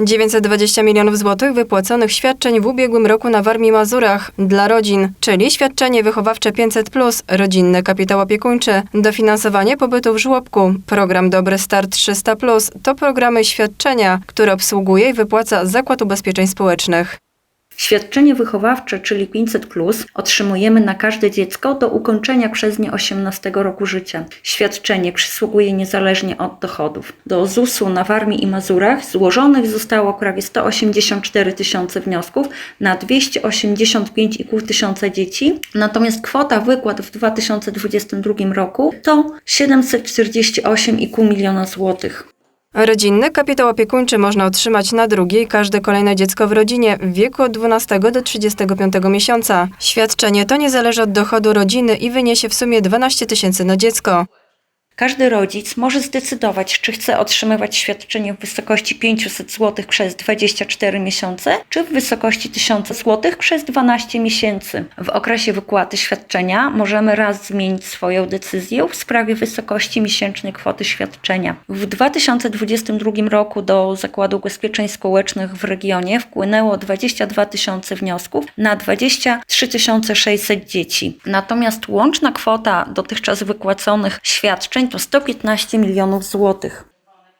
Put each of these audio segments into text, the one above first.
920 milionów złotych wypłaconych świadczeń w ubiegłym roku na Warmii Mazurach dla rodzin, czyli świadczenie wychowawcze 500+, rodzinny kapitał opiekuńczy, dofinansowanie pobytu w żłobku, program Dobry Start 300+, to programy świadczenia, które obsługuje i wypłaca Zakład Ubezpieczeń Społecznych. Świadczenie wychowawcze, czyli 500, otrzymujemy na każde dziecko do ukończenia przez nie 18 roku życia. Świadczenie przysługuje niezależnie od dochodów. Do ZUS-u na Warmii i Mazurach złożonych zostało prawie 184 tysiące wniosków na 285,5 tysiąca dzieci, natomiast kwota wypłat w 2022 roku to 748,5 miliona złotych. Rodzinny kapitał opiekuńczy można otrzymać na drugie i każde kolejne dziecko w rodzinie w wieku od 12 do 35 miesiąca. Świadczenie to nie zależy od dochodu rodziny i wyniesie w sumie 12 tysięcy na dziecko. Każdy rodzic może zdecydować, czy chce otrzymywać świadczenie w wysokości 500 zł przez 24 miesiące, czy w wysokości 1000 zł przez 12 miesięcy. W okresie wypłaty świadczenia możemy raz zmienić swoją decyzję w sprawie wysokości miesięcznej kwoty świadczenia. W 2022 roku do Zakładu Ubezpieczeń Społecznych w regionie wpłynęło 22 tysiące wniosków na 23 600 dzieci. Natomiast łączna kwota dotychczas wypłaconych świadczeń to 115 milionów złotych.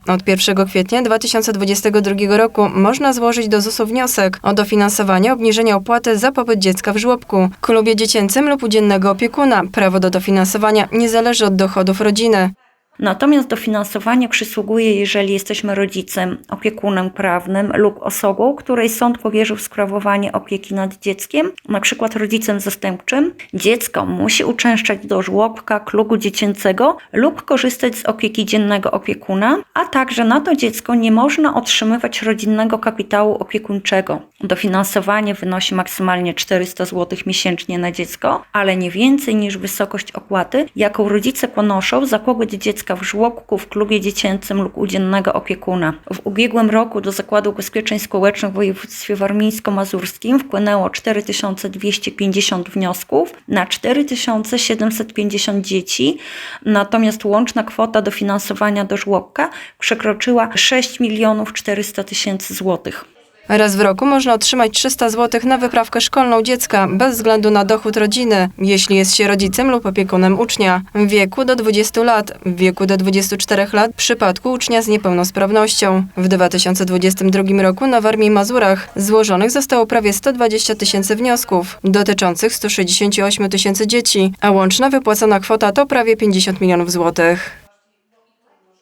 Od 1 kwietnia 2022 roku można złożyć do ZUS-u wniosek o dofinansowanie obniżenia opłaty za pobyt dziecka w żłobku, klubie dziecięcym lub u dziennego opiekuna. Prawo do dofinansowania nie zależy od dochodów rodziny. Natomiast dofinansowanie przysługuje, jeżeli jesteśmy rodzicem, opiekunem prawnym lub osobą, której sąd powierzył sprawowanie opieki nad dzieckiem, na przykład rodzicem zastępczym. Dziecko musi uczęszczać do żłobka, klubu dziecięcego lub korzystać z opieki dziennego opiekuna, a także na to dziecko nie można otrzymywać rodzinnego kapitału opiekuńczego. Dofinansowanie wynosi maksymalnie 400 zł miesięcznie na dziecko, ale nie więcej niż wysokość opłaty, jaką rodzice ponoszą za pobyt dziecka w żłobku, w klubie dziecięcym lub u dziennego opiekuna. W ubiegłym roku do Zakładu Ubezpieczeń Społecznych w województwie warmińsko-mazurskim wpłynęło 4250 wniosków na 4750 dzieci, natomiast łączna kwota dofinansowania do żłobka przekroczyła 6 milionów 400 tysięcy złotych. Raz w roku można otrzymać 300 zł na wyprawkę szkolną dziecka bez względu na dochód rodziny, jeśli jest się rodzicem lub opiekunem ucznia. W wieku do 20 lat, w wieku do 24 lat w przypadku ucznia z niepełnosprawnością. W 2022 roku na Warmii i Mazurach złożonych zostało prawie 120 tysięcy wniosków dotyczących 168 tysięcy dzieci, a łączna wypłacona kwota to prawie 50 milionów złotych.